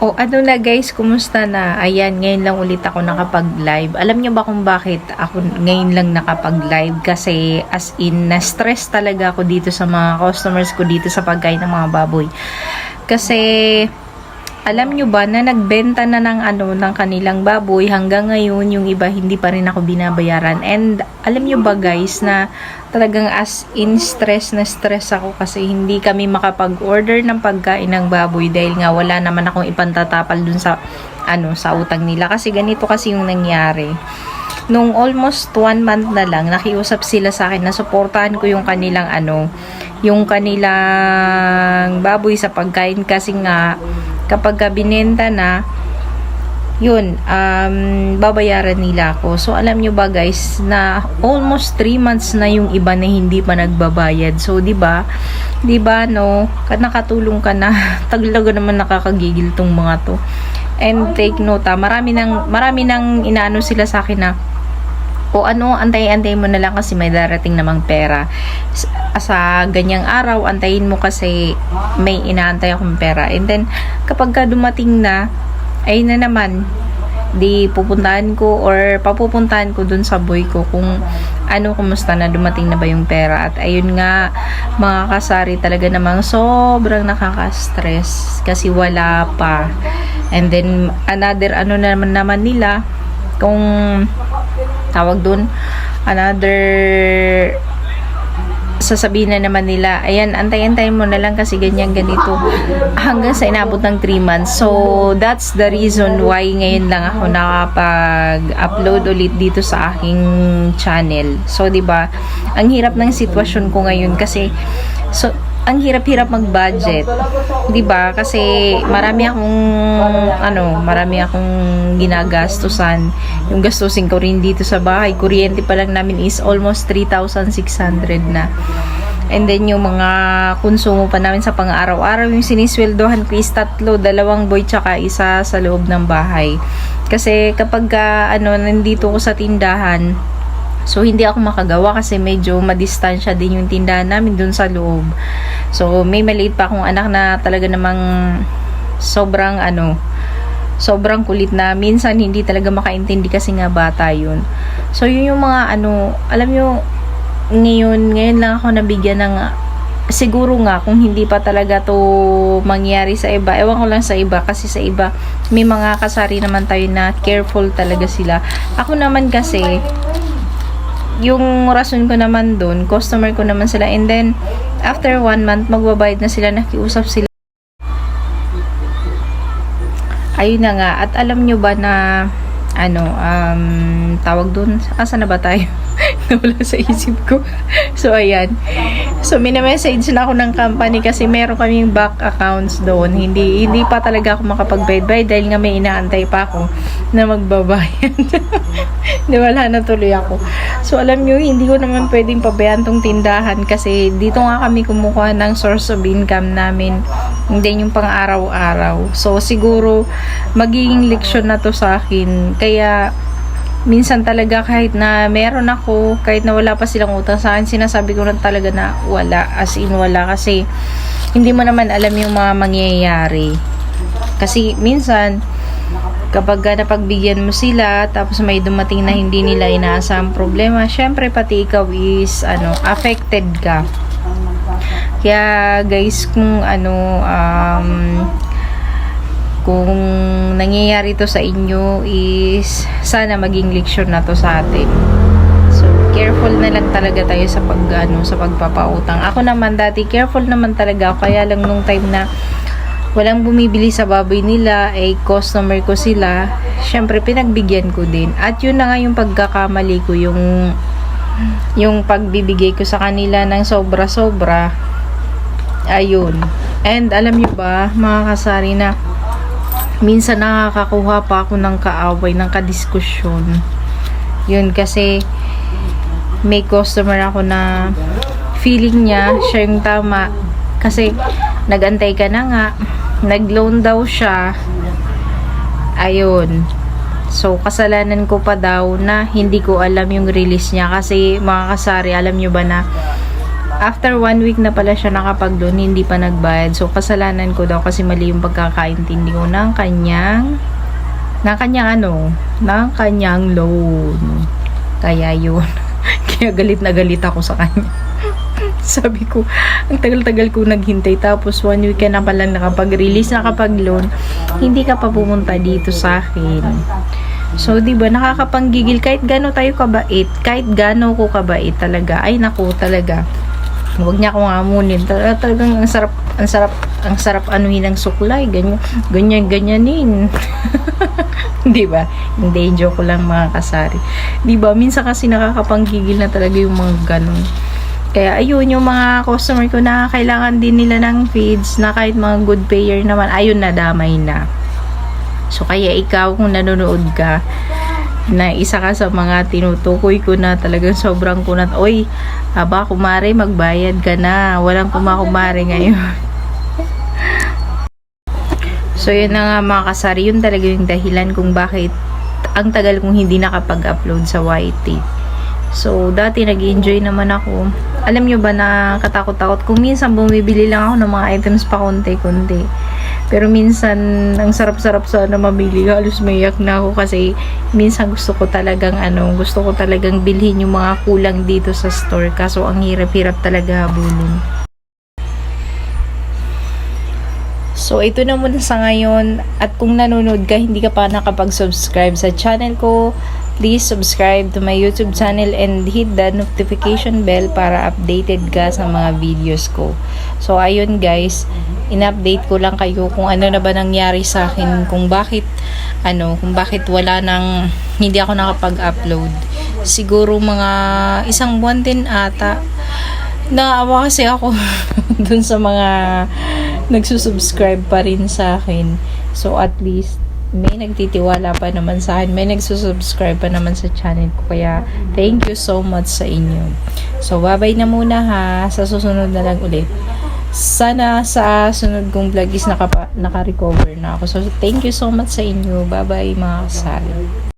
O ano na guys, kumusta na? Ayan, ngayon lang ulit ako nakapag-live. Alam niyo ba kung bakit ako ngayon lang nakapag-live? Kasi as in, na-stress talaga ako dito sa mga customers ko dito sa pagkain ng mga baboy. Kasi, alam nyo ba na nagbenta na ng ano ng kanilang baboy hanggang ngayon yung iba hindi pa rin ako binabayaran. And alam nyo ba guys na talagang as in stress na stress ako kasi hindi kami makapag-order ng pagkain ng baboy dahil nga wala naman akong ipantatapal dun sa ano sa utang nila. Kasi ganito kasi yung nangyari. Nung almost one month na lang, nakiusap sila sa akin na suportahan ko yung kanilang ano, yung kanilang baboy sa pagkain kasi nga kapag ka binenta na yun, um, babayaran nila ako. So, alam nyo ba guys, na almost 3 months na yung iba na hindi pa nagbabayad. So, di ba? Di ba, no? Ka- Nakatulong ka na. Taglaga naman nakakagigil tong mga to. And take note, ah, marami nang, marami nang inaano sila sa akin na, o ano, antay-antay mo na lang kasi may darating namang pera. Sa ganyang araw, antayin mo kasi may inaantay akong pera. And then, kapag ka dumating na, ay na naman, di pupuntahan ko or papupuntahan ko dun sa boy ko kung ano, kumusta na, dumating na ba yung pera. At ayun nga, mga kasari talaga namang sobrang nakaka-stress kasi wala pa. And then, another ano naman naman nila, kung tawag dun, another sasabihin na naman nila, ayan, antay-antayin mo na lang kasi ganyan ganito hanggang sa inabot ng 3 months. So, that's the reason why ngayon lang ako nakapag-upload ulit dito sa aking channel. So, 'di ba ang hirap ng sitwasyon ko ngayon kasi so, ang hirap-hirap mag-budget. 'Di ba? Kasi marami akong ano, marami akong ginagastusan. Yung gastusin ko rin dito sa bahay, kuryente pa lang namin is almost 3,600 na. And then yung mga konsumo pa namin sa pang-araw-araw, yung sinisweldohan ko is tatlo, dalawang boy tsaka isa sa loob ng bahay. Kasi kapag ka, ano, nandito ko sa tindahan, So, hindi ako makagawa kasi medyo madistansya din yung tindahan namin dun sa loob. So, may maliit pa akong anak na talaga namang sobrang ano, sobrang kulit na minsan hindi talaga makaintindi kasi nga bata yun. So, yun yung mga ano, alam nyo, ngayon, ngayon lang ako nabigyan ng siguro nga kung hindi pa talaga to mangyari sa iba ewan ko lang sa iba kasi sa iba may mga kasari naman tayo na careful talaga sila ako naman kasi yung rason ko naman dun, customer ko naman sila. And then, after one month, magbabayad na sila, nakiusap sila. Ayun na nga. At alam nyo ba na, ano, um, tawag dun, asa na ba tayo? Nawala sa isip ko. so, ayan. So, minamessage na ako ng company kasi meron kaming back accounts doon. Hindi, hindi pa talaga ako makapag-bayad dahil nga may inaantay pa ako na magbabayad. Di wala na tuloy ako. So, alam nyo, hindi ko naman pwedeng pabayaan tong tindahan kasi dito nga kami kumukuha ng source of income namin. Hindi yung pang araw-araw. So, siguro, magiging leksyon na to sa akin. Kaya, minsan talaga kahit na meron ako, kahit na wala pa silang utang sa akin, sinasabi ko na talaga na wala. As in, wala. Kasi, hindi mo naman alam yung mga mangyayari. Kasi, minsan, kapag ka napagbigyan mo sila tapos may dumating na hindi nila inaasahang problema syempre pati ikaw is ano affected ka kaya guys kung ano um, kung nangyayari to sa inyo is sana maging leksyon na to sa atin so careful na lang talaga tayo sa pag ano sa pagpapautang ako naman dati careful naman talaga ako kaya lang nung time na walang bumibili sa baboy nila, ay customer ko sila, syempre pinagbigyan ko din. At yun na nga yung pagkakamali ko, yung yung pagbibigay ko sa kanila ng sobra-sobra. Ayun. And alam niyo ba, mga kasari na minsan nakakakuha pa ako ng kaaway, ng kadiskusyon. Yun kasi may customer ako na feeling niya siya yung tama. Kasi nagantay ka na nga nag-loan daw siya. Ayun. So kasalanan ko pa daw na hindi ko alam yung release niya. Kasi mga kasari alam nyo ba na after one week na pala siya nakapag-loan, hindi pa nagbayad. So, kasalanan ko daw kasi mali yung pagkakaintindi ko ng kanyang ng kanyang ano, ng kanyang loan. Kaya yun. Kaya galit na galit ako sa kanya. Sabi ko, ang tagal-tagal ko naghintay tapos one week ka na pala nakapag-release, nakapag-loan, hindi ka pa pumunta dito sa akin. So, di ba, nakakapanggigil kahit gano tayo kabait, kahit gano ko kabait talaga, ay naku talaga. Huwag niya akong amunin. Talaga, talagang ang sarap, ang sarap, ang sarap anuhin ng suklay. Ganyan, ganyan, ganyanin. di ba? Hindi, joke ko lang mga kasari. Di ba? Minsan kasi nakakapanggigil na talaga yung mga ganun. Kaya ayun, yung mga customer ko na kailangan din nila ng feeds na kahit mga good payer naman, ayun na damay na. So, kaya ikaw kung nanonood ka, na isa ka sa mga tinutukoy ko na talagang sobrang kunat. Oy, aba kumare, magbayad ka na. Walang kumakumare ngayon. so, yun na nga mga kasari. Yun talaga yung dahilan kung bakit ang tagal kong hindi nakapag-upload sa YT. So, dati nag enjoy naman ako. Alam nyo ba na katakot-takot? Kung minsan bumibili lang ako ng mga items pa konti-konti. Pero minsan, ang sarap-sarap sana mamili. Halos maiyak na ako kasi minsan gusto ko talagang ano, gusto ko talagang bilhin yung mga kulang dito sa store. Kaso ang hirap-hirap talaga habulin. So, ito na muna sa ngayon. At kung nanonood ka, hindi ka pa nakapag-subscribe sa channel ko, please subscribe to my YouTube channel and hit the notification bell para updated ka sa mga videos ko. So, ayun guys, in-update ko lang kayo kung ano na ba nangyari sa akin, kung bakit, ano, kung bakit wala nang, hindi ako nakapag-upload. Siguro mga isang buwan din ata. Naawa kasi ako dun sa mga nagsusubscribe pa rin sa akin. So, at least, may nagtitiwala pa naman sa akin. May nagsusubscribe pa naman sa channel ko. Kaya, thank you so much sa inyo. So, babay na muna ha. Sa susunod na lang ulit. Sana sa sunod kong vlog is nakapa, naka-recover na ako. So, thank you so much sa inyo. Bye-bye mga kasali.